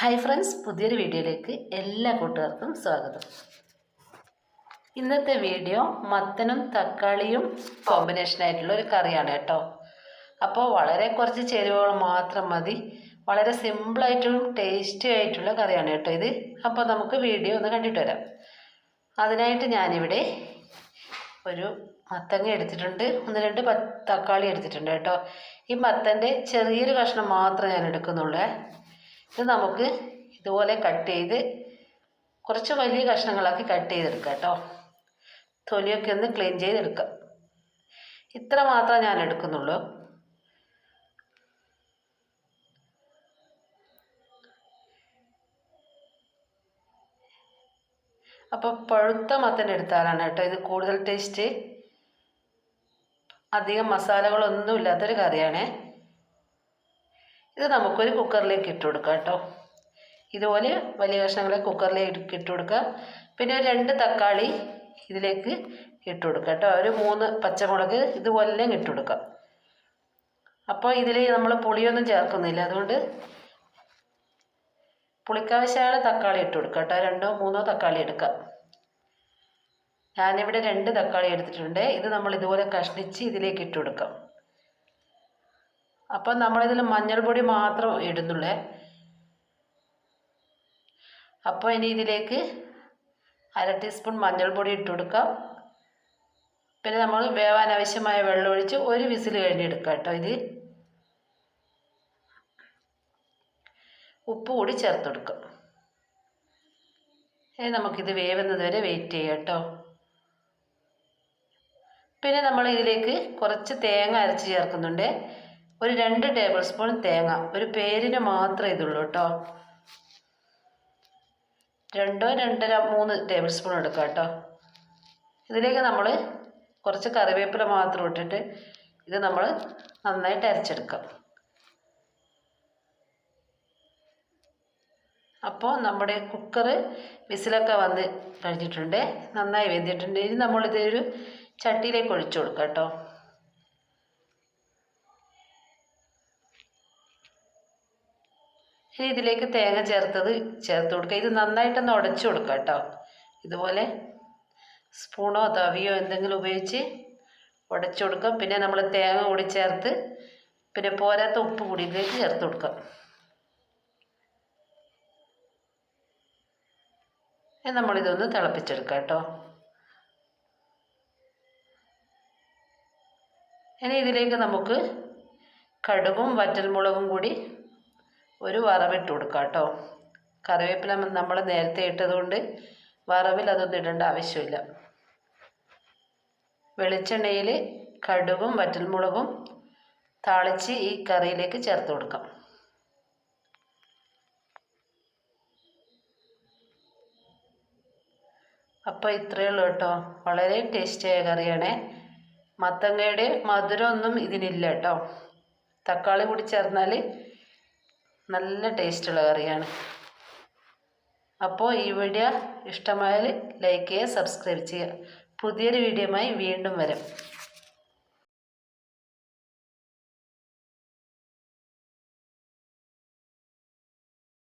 Hi friends പുതിയൊരു വീഡിയോയിലേക്ക് എല്ലാ കൂട്ടുകാർക്കും സ്വാഗതം. ഇന്നത്തെ വീഡിയോ മത്തനും തക്കാളിയും കോമ്പിനേഷൻ ആയിട്ടുള്ള ഒരു കറിയാണ് കേട്ടോ. അപ്പോൾ വളരെ കുറച്ച് ചേരുവകൾ മാത്രം മതി. വളരെ സിമ്പിളായിട്ടും ടേസ്റ്റി ആയിട്ടുള്ള കറിയാണ് കേട്ടോ ഇത്. അപ്പോൾ നമുക്ക് വീഡിയോ ഒന്ന് കണ്ടിട്ട് വരാം. അതിനായിട്ട് ഞാനിവിടെ ഒരു മത്തങ്ങ എടുത്തിട്ടുണ്ട്. ഒന്ന് രണ്ട് തക്കാളി എടുത്തിട്ടുണ്ട് കേട്ടോ. ഈ മത്തന്റെ ചെറിയൊരു കഷ്ണം മാത്രമേ ഞാൻ എടുക്കുന്നുള്ളൂ. ഇത് നമുക്ക് ഇതുപോലെ കട്ട് ചെയ്ത് കുറച്ച് വലിയ കഷ്ണങ്ങളാക്കി കട്ട് ചെയ്തെടുക്കുക കേട്ടോ. തൊലിയൊക്കെ ഒന്ന് ക്ലീൻ ചെയ്തെടുക്കുക ഇത്ര മാത്രം ഞാൻ എടുക്കുന്നുള്ളൂ. അപ്പോൾ പഴുത്ത മത്തൻ എടുത്താലാണ് കേട്ടോ ഇത് കൂടുതൽ ടേസ്റ്റ് അധികം മസാലകളൊന്നും ഇല്ലാത്തൊരു കറിയാണേ. ഇത് നമുക്കൊരു കുക്കറിലേക്ക് ഇട്ട് കൊടുക്കാം കേട്ടോ. ഇതുപോലെ വലിയ കഷ്ണങ്ങളെ കുക്കറിലേക്ക് ഇട്ട് കൊടുക്കുക. പിന്നെ ഒരു രണ്ട് തക്കാളി ഇതിലേക്ക് ഇട്ട് കൊടുക്കുക കേട്ടോ. ഒരു മൂന്ന് പച്ചമുളക് ഇതുപോലെ ഇട്ട് കൊടുക്കാം അപ്പോൾ ഇതിൽ നമ്മൾ പുളിയൊന്നും ചേർക്കുന്നില്ല. അതുകൊണ്ട് പുളിക്കാവശ്യമായ തക്കാളി ഇട്ട് കൊടുക്കുക കേട്ടോ. രണ്ടോ മൂന്നോ തക്കാളി എടുക്കാം ഞാനിവിടെ രണ്ട് തക്കാളി എടുത്തിട്ടുണ്ട്. ഇത് നമ്മൾ ഇതുപോലെ കഷ്ണിച്ച് ഇതിലേക്ക് ഇട്ട് കൊടുക്കാം. അപ്പം നമ്മളിതിൽ മഞ്ഞൾപ്പൊടി മാത്രം ഇടുന്നുള്ളേ. അപ്പോൾ ഇനി ഇതിലേക്ക് അര ടീസ്പൂൺ മഞ്ഞൾപ്പൊടി ഇട്ട് കൊടുക്കാം. പിന്നെ നമ്മൾ വേവാൻ ആവശ്യമായ വെള്ളം ഒഴിച്ച് ഒരു വിസിൽ കഴിഞ്ഞ് എടുക്കാം കേട്ടോ ഇത്. ഉപ്പ് കൂടി ചേർത്ത് കൊടുക്കാം. ഇനി നമുക്കിത് വേവുന്നത് വരെ വെയിറ്റ് ചെയ്യാം കേട്ടോ. പിന്നെ നമ്മൾ ഇതിലേക്ക് കുറച്ച് തേങ്ങ അരച്ച് ചേർക്കുന്നുണ്ട്. ഒരു രണ്ട് ടേബിൾ സ്പൂൺ തേങ്ങ. ഒരു പേരിന് മാത്രമേ ഇതുള്ളൂ കേട്ടോ രണ്ടോ രണ്ടര മൂന്ന് ടേബിൾ സ്പൂൺ എടുക്കാം കേട്ടോ ഇതിലേക്ക് നമ്മൾ കുറച്ച് കറിവേപ്പില മാത്രം ഇട്ടിട്ട് ഇത് നമ്മൾ നന്നായിട്ട് അരച്ചെടുക്കാം. അപ്പോൾ നമ്മുടെ കുക്കർ വിസിലൊക്കെ വന്ന് കഴിഞ്ഞിട്ടുണ്ട്. നന്നായി വെന്തിട്ടുണ്ട്. ഇനി നമ്മളിതൊരു ചട്ടിയിലേക്ക് ഒഴിച്ചു കൊടുക്കാം കേട്ടോ ഇനി ഇതിലേക്ക് തേങ്ങ ചേർത്തത് ചേർത്ത് കൊടുക്കുക. ഇത് നന്നായിട്ടൊന്ന് ഉടച്ചു കൊടുക്കുക കേട്ടോ. ഇതുപോലെ സ്പൂണോ തവിയോ എന്തെങ്കിലും ഉപയോഗിച്ച് ഉടച്ചു കൊടുക്കാം പിന്നെ നമ്മൾ തേങ്ങ കൂടി ചേർത്ത് പിന്നെ പോരാത്ത ഉപ്പ് കൂടി ഇതിലേക്ക് ചേർത്ത് കൊടുക്കാം നമ്മളിതൊന്ന് തിളപ്പിച്ചെടുക്കാം കേട്ടോ. ഇനി ഇതിലേക്ക് നമുക്ക് കടുകും വറ്റൽമുളകും കൂടി ഒരു വറവിട്ട് കൊടുക്കുക കേട്ടോ. കറിവേപ്പില നമ്മൾ നേരത്തെ ഇട്ടതുകൊണ്ട് വറവിൽ അതൊന്നും ഇടേണ്ട ആവശ്യമില്ല. വെളിച്ചെണ്ണയിൽ കടുകും വറ്റൽമുളകും താളിച്ച് ഈ കറിയിലേക്ക് ചേർത്ത് കൊടുക്കാം. അപ്പോൾ ഇത്രയേ ഉള്ളൂ കേട്ടോ. വളരെ ടേസ്റ്റിയായ കറിയാണേ. മത്തങ്ങയുടെ മധുരമൊന്നും ഇതിനില്ല കേട്ടോ. തക്കാളി കൂടി ചേർന്നാൽ നല്ല ടേസ്റ്റുള്ള കറിയാണ്. അപ്പോൾ ഈ വീഡിയോ ഇഷ്ടമായാൽ ലൈക്ക് ചെയ്യുക സബ്സ്ക്രൈബ് ചെയ്യുക. പുതിയൊരു വീഡിയോയുമായി വീണ്ടും വരാം.